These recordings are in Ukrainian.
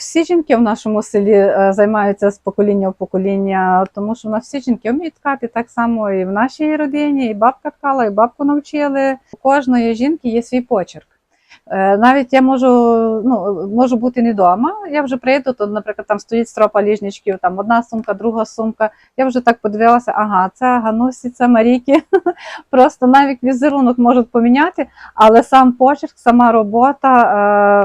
всі жінки в нашому селі е, займаються з покоління в покоління, тому що в нас всі жінки вміють ткати так само і в нашій родині, і бабка ткала, і бабку навчили. У кожної жінки є свій почерк. Е, Навіть я можу, ну, можу бути не вдома. Я вже прийду, то, наприклад, там стоїть стропа ліжничків, там одна сумка, друга сумка. Я вже так подивилася, ага, це Ганусі, це Маріки. Просто навіть візерунок можуть поміняти, але сам почерк, сама робота,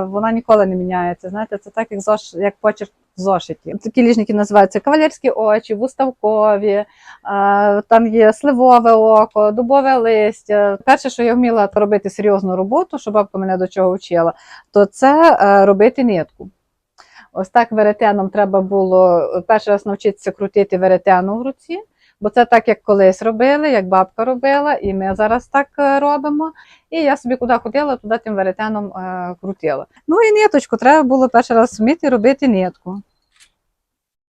е, вона ніколи не міняється. Знаєте, це так, як як почерк зошиті. Такі ліжники називаються кавалерські очі, вуставкові, е, там є сливове око, дубове листя. Перше, що я вміла робити серйозну роботу, що бабка мене до чого вчила, то це е, робити нитку. Ось так веретеном треба було перший раз навчитися крутити веретену в руці. Бо це так, як колись робили, як бабка робила, і ми зараз так е, робимо. І я собі куди ходила, туди тим веретеном е, крутила. Ну і ниточку треба було перший раз вміти робити нитку.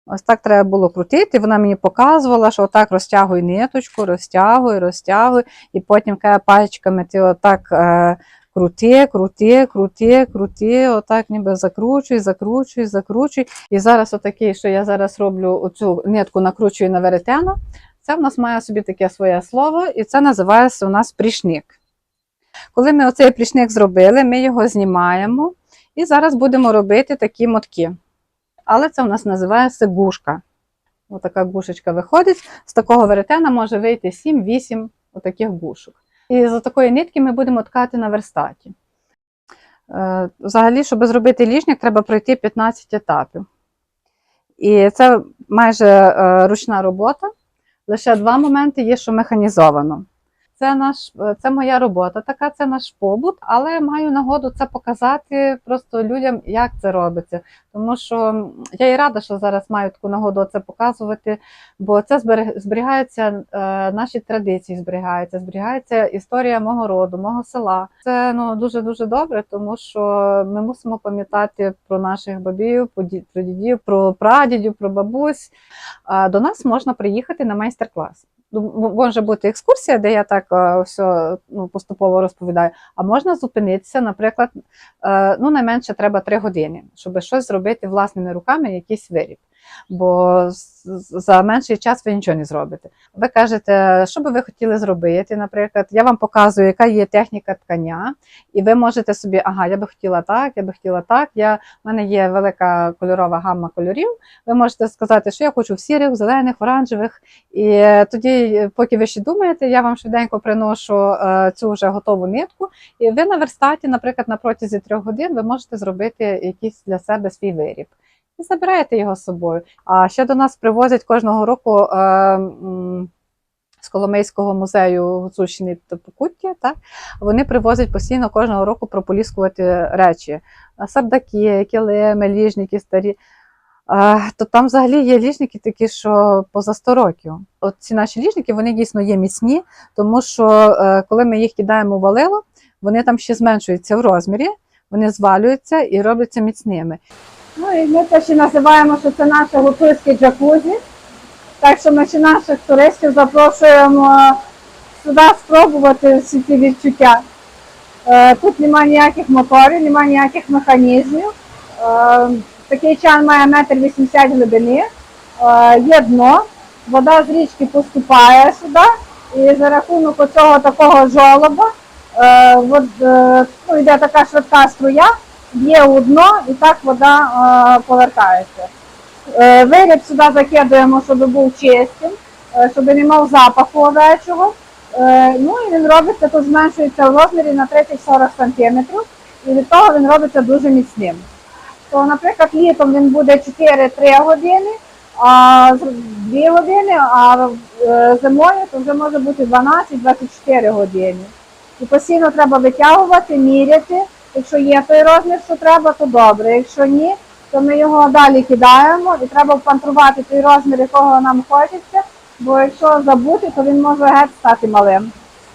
Ось так треба було крутити. Вона мені показувала, що отак розтягуй ниточку, розтягуй, розтягуй, і потім каже пальчиками ти отак е, крути, крути, крути, крути, отак ніби закручуй, закручуй, закручуй. І зараз отакий, що я зараз роблю оцю нитку, накручую на веретено, це в нас має собі таке своє слово, і це називається у нас прішник. Коли ми оцей прішник зробили, ми його знімаємо і зараз будемо робити такі мотки. Але це у нас називається гушка. Отака гушечка виходить. З такого веретена може вийти 7-8 отаких гушок. І з такої нитки ми будемо ткати на верстаті. Е, Взагалі, щоб зробити ліжник, треба пройти 15 етапів. І це майже е, ручна робота. Лише два моменти є, що механізовано. Це, наш, е, це моя робота, така це наш побут, але маю нагоду це показати просто людям, як це робиться. Тому що я і рада, що зараз маю таку нагоду це показувати, бо це зберігаються е, наші традиції, зберігаються, зберігається історія мого роду, мого села. Це ну дуже дуже добре, тому що ми мусимо пам'ятати про наших бабів, про дідів, про прадідів, про бабусь. До нас можна приїхати на майстер-клас. Ну, Може бути екскурсія, де я так е, все ну, поступово розповідаю. А можна зупинитися, наприклад, е, ну найменше треба три години, щоб щось зробити власними руками, якийсь виріб. Бо за менший час ви нічого не зробите. Ви кажете, що би ви хотіли зробити, наприклад, я вам показую, яка є техніка ткання, і ви можете собі, ага, я би хотіла так, я би хотіла так. Я, в мене є велика кольорова гамма кольорів. Ви можете сказати, що я хочу в сірих, зелених, оранжевих. І е, тоді, е, поки ви ще думаєте, я вам швиденько приношу е, цю вже готову нитку, і ви на верстаті, наприклад, на протязі трьох годин ви можете зробити якийсь для себе свій виріб. І забираєте його з собою. А ще до нас привозять кожного року е, з Коломийського музею Гуцульщини та Покуття. Так? Вони привозять постійно кожного року прополіскувати речі. Сардаки, килими, ліжники старі. Е, То там взагалі є ліжники такі, що поза 100 років. От ці наші ліжники вони дійсно є міцні, тому що е, коли ми їх кидаємо в валило, вони там ще зменшуються в розмірі, вони звалюються і робляться міцними. Ну і ми те ще називаємо, що це наше гуцульське джакузі. Так що ми ще наших туристів запрошуємо сюди спробувати всі ці відчуття. Е, Тут немає ніяких моторів, немає ніяких механізмів. Е, Такий чан має метр вісімдесят глибини, Е, є дно, вода з річки поступає сюди, і за рахунок оцього такого жолоба е, е, ну, йде така швидка струя, б'є у дно і так вода е, повертається. Е, Виріб сюди закидуємо, щоб був чистим, е, щоб не мав запаху овечого. Ну і він робиться, тут зменшується в розмірі на 30-40 см, і від того він робиться дуже міцним. То, наприклад, літом він буде 4-3 години, а 2 години, а зимою то вже може бути 12-24 години. І постійно треба витягувати, міряти. Якщо є той розмір, що треба, то добре. Якщо ні, то ми його далі кидаємо і треба впантрувати той розмір, якого нам хочеться, бо якщо забути, то він може геть стати малим.